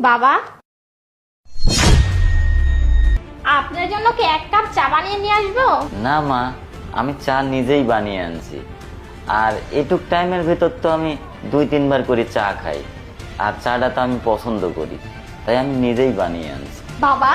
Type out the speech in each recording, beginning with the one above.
বাবা। আপনার জন্য কি এক কাপ চা বানিয়ে নিয়ে আসব? না মা আমি চা নিজেই বানিয়ে আনছি। আর এটুক টাইমের ভেতর তো আমি দুই তিনবার করে চা খাই। আর চাটা তো আমি পছন্দ করি তাই আমি নিজেই বানিয়ে আনছি। বাবা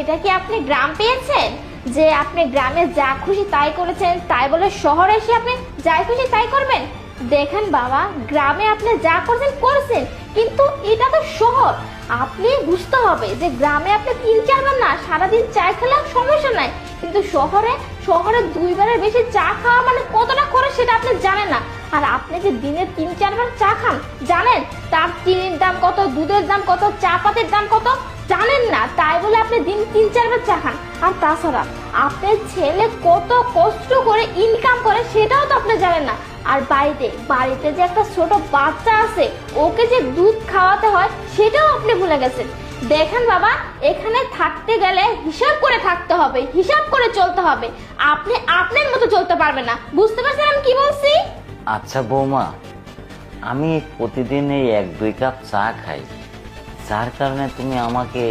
এটা কি আপনি গ্রাম পেয়েছেন? যে আপনি গ্রামে যা খুশি তাই করেছেন তাই বলে শহরে এসে আপনি যাই খুশি তাই করবেন? দেখেন বাবা, গ্রামে আপনি যা করছেন করছেন, কিন্তু এটা তো শহর। আপনি বুঝতে হবে যে গ্রামে আপনি তিন চারবার না, সারাদিন চা খেলেও সমস্যা নাই। কিন্তু শহরে শহরে দুইবারের বেশি চা খাওয়া মানে কতটা করে সেটা আপনি জানেন না। আর আপনি যে দিনে তিন চারবার চা খান, জানেন? তার চিনির দাম কত, দুধের দাম কত, চা পাতের দাম কত? জানেন না, তাই বলে আপনি দিন তিন চারবার চা খান। আর তাছাড়া, আপনার ছেলে কত কষ্ট করে ইনকাম করে সেটাও তো আপনি জানেন না। আর বাড়িতে বাড়িতে যে একটা ছোট বাচ্চা আছে, ওকে যে দুধ খাওয়াতে হয়, সেটাও আপনি ভুলে গেছেন। দেখেন বাবা, এখানে থাকতে গেলে হিসাব করে থাকতে হবে, হিসাব করে চলতে হবে। আপনি আপনার মতো চলতে পারবেন না। বুঝতে পারছেন আমি কি বলছি? আচ্ছা বৌমা, আমি প্রতিদিন এই এক দুই কাপ চা খাই। যার কারণে তুমি আমাকে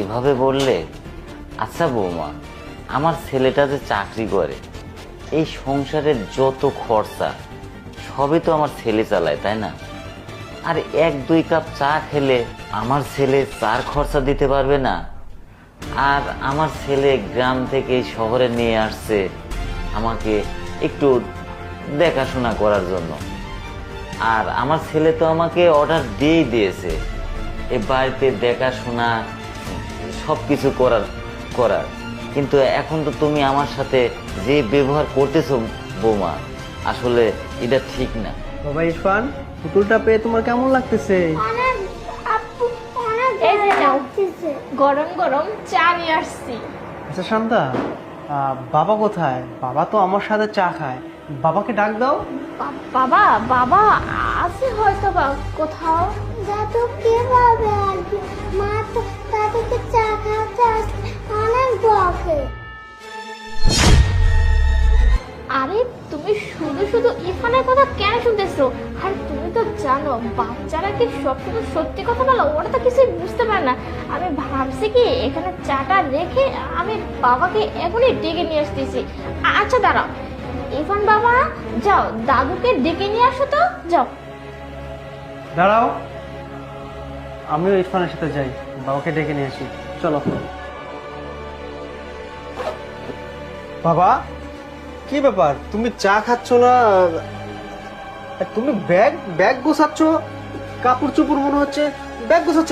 এভাবে বললে আচ্ছা বৌমা, আমার ছেলেটা যে চাকরি করে, এই সংসারের যত খরচা, সবই তো আমার ছেলে চালায়, তাই না? আর এক দুই কাপ চা খেলে আমার ছেলে চার খরচা দিতে পারবে না। আর আমার ছেলে গ্রাম থেকে শহরে নিয়ে আসছে আমাকে একটু দেখাশোনা করার জন্য। আর আমার ছেলে তো আমাকে অর্ডার দিয়েই দিয়েছে। এ বাড়িতে দেখাশোনা সব কিছু করার করার। কিন্তু এখন তো তুমি আমার সাথে যে ব্যবহার করতেছো বৌমা আসলে এটা ঠিক না। বাবা ইরফান পুতুলটা পেয়ে তোমার কেমন লাগতেছে? অনেক আপু অনেক এই যে নাও। লাগতেছে। গরম গরম চা নিয়ে আসছি। আচ্ছা শান্তা বাবা কোথায়? বাবা তো আমার সাথে চা খায়। বাবাকে ডাক দাও। বাবা বাবা আছে হয়তো বা কোথাও। দাদু কীভাবে আসবে মা তো দাদুকে চা খাওয়াতে আসতে অনেক বকে। আরে তুমি শুধু শুধু ইরফানের কথা কেন শুনতেছো? আর তুমি তো জানো বাচ্চারা কি সবসময় সত্যি কথা বলো? ওরা তো কিছুই বুঝতে পারে না। আমি ভাবছি কি এখানে চাটা রেখে আমি বাবাকে এখনই ডেকে নিয়ে আসতেছি। আচ্ছা দাঁড়াও। ইরফান বাবা যাও দাদুকে ডেকে নিয়ে আসো তো। যাও। দাঁড়াও। আমিও ইরফানের সাথে যাই বাবাকে ডেকে নিয়ে আসি। চলো। বাবা, কি ব্যাপার? তুমি চা খাচ্ছ না? তুমি ব্যাগ ব্যাগ গোছাচ্ছ? কাপড় চোপড় মনে হচ্ছে। ব্যাগ গোছাচ্ছ